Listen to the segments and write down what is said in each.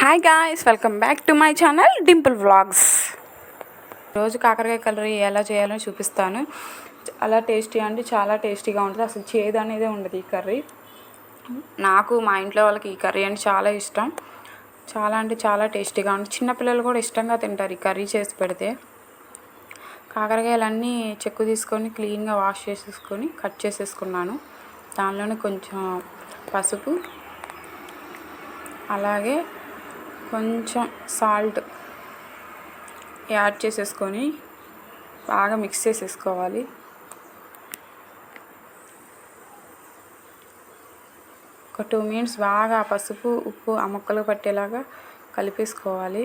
Hi guys welcome back to my channel Dimple vlogs రోజు కాకరకాయ curry ఎలా చేయాలో చూపిస్తాను. చాలా టేస్టీ అంటే చాలా టేస్టీగా ఉంటుంది. అసలు చేదు అనేది ఉండదు ఈ కర్రీ. నాకు మా ఇంట్లో వాళ్ళకి ఈ కర్రీ అంటే చాలా ఇష్టం. చాలా అంటే చాలా టేస్టీగా ఉంటుంది. చిన్నపిల్లలు కూడా ఇష్టంగా తింటారు ఈ కర్రీ చేసి పెడితే. కాకరకాయలన్నీ చెక్కు తీసుకొని క్లీన్గా వాష్ చేసేసుకొని కట్ చేసేసుకున్నాను. దానిలోనే కొంచెం పసుపు అలాగే కొంచెం సాల్ట్ యాడ్ చేసేసుకొని బాగా మిక్స్ చేసేసుకోవాలి. ఒక టూ మినిట్స్ బాగా పసుపు ఉప్పు ఆ ముక్కలు పట్టేలాగా కలిపేసుకోవాలి.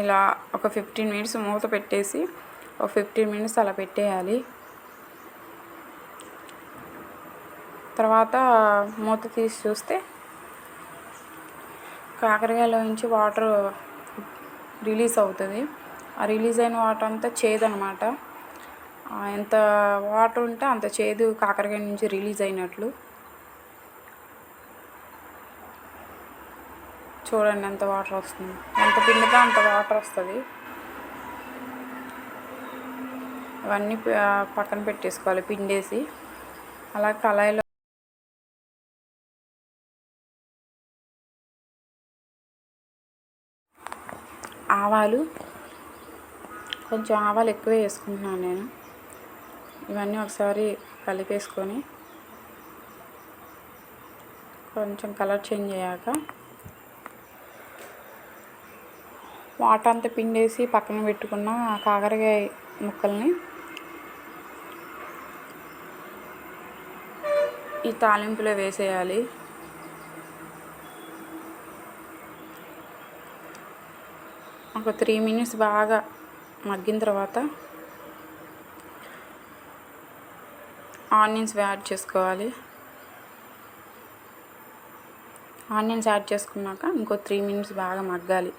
ఇలా ఒక ఫిఫ్టీన్ మినిట్స్ మూత పెట్టేసి ఒక ఫిఫ్టీన్ మినిట్స్ అలా పెట్టేయాలి. తర్వాత మూత తీసి చూస్తే కాకరకాయలో నుంచి వాటర్ రిలీజ్ అవుతుంది. ఆ రిలీజ్ అయిన వాటర్ అంతా చేదు ఎంత వాటర్ ఉంటే అంత చేదు కాకరకాయ నుంచి రిలీజ్ అయినట్లు. చూడండి ఎంత వాటర్ వస్తుంది. ఎంత పిండితే అంత వాటర్ వస్తుంది. ఇవన్నీ పక్కన పెట్టేసుకోవాలి పిండేసి. అలా కళాయిలో ఆవాలు కొంచెం ఆవాలు ఎక్కువ వేసుకుంటున్నాను నేను. ఇవన్నీ ఒకసారి కలిపేసుకొని కొంచెం కలర్ చేంజ్ అయ్యాక వాటర్ అంతా పిండేసి పక్కన పెట్టుకున్న కాకరకాయ ముక్కల్ని ఈ తాలింపులో వేసేయాలి. ఒక త్రీ మినిట్స్ బాగా మగ్గిన తర్వాత ఆనియన్స్ యాడ్ చేసుకోవాలి. ఆనియన్స్ యాడ్ చేసుకున్నాక ఇంకో త్రీ మినిట్స్ బాగా మగ్గాలి.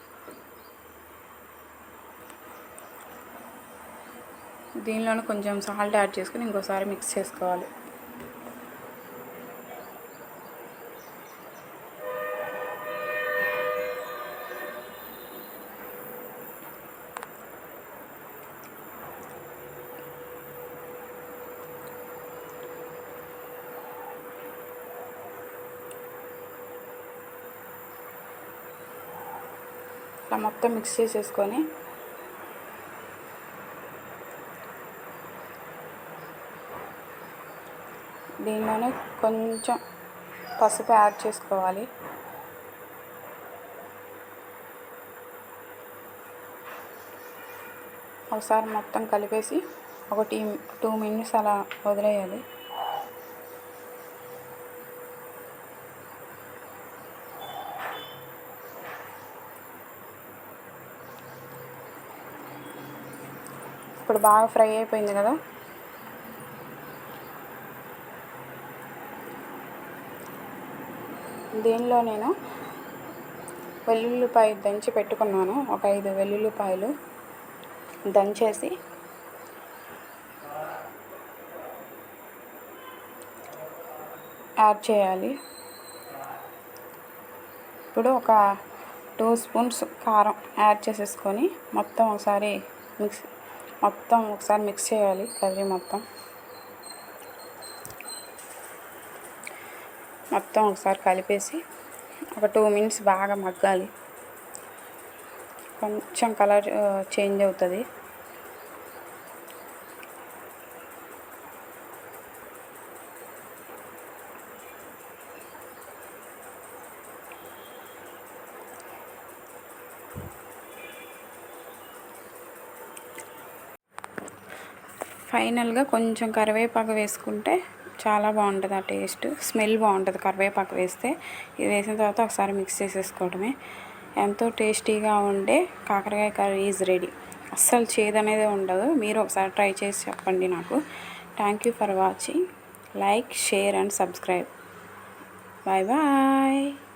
దీనిలోనే కొంచెం సాల్ట్ యాడ్ చేసుకుని ఇంకోసారి మిక్స్ చేసుకోవాలి. ఇట్లా మొత్తం మిక్స్ చేసేసుకొని దీనిలోనే కొంచెం పసుపు యాడ్ చేసుకోవాలి. ఒకసారి మొత్తం కలిపేసి ఒక టీ టూ మినిట్స్ అలా వదిలేయాలి. ఇప్పుడు బాగా ఫ్రై అయిపోయింది కదా. దీనిలో నేను వెల్లుల్లిపాయ దంచి పెట్టుకున్నాను. ఒక ఐదు వెల్లుల్లిపాయలు దంచేసి యాడ్ చేయాలి. ఇప్పుడు ఒక టూ స్పూన్స్ కారం యాడ్ చేసేసుకొని మొత్తం ఒకసారి మిక్స్ మొత్తం ఒకసారి మిక్స్ చేయాలి కర్రీ మొత్తం. మొత్తం ఒకసారి కలిపేసి ఒక టూ మినిట్స్ బాగా మగ్గాలి. కొంచెం కలర్ చేంజ్ అవుతుంది. ఫైనల్గా కొంచెం కరివేపాకు వేసుకుంటే చాలా బాగుంటుంది ఆ టేస్ట్. స్మెల్ బాగుంటుంది కరివేపాకు వేస్తే. ఇది వేసిన తర్వాత ఒకసారి మిక్స్ చేసేసుకోవడమే. ఎంతో టేస్టీగా ఉండే కాకరకాయ కర్రీ ఈజ్ రెడీ అస్సలు చేదనేది ఉండదు. మీరు ఒకసారి ట్రై చేసి చెప్పండి నాకు. Thank you for watching like share and subscribe bye bye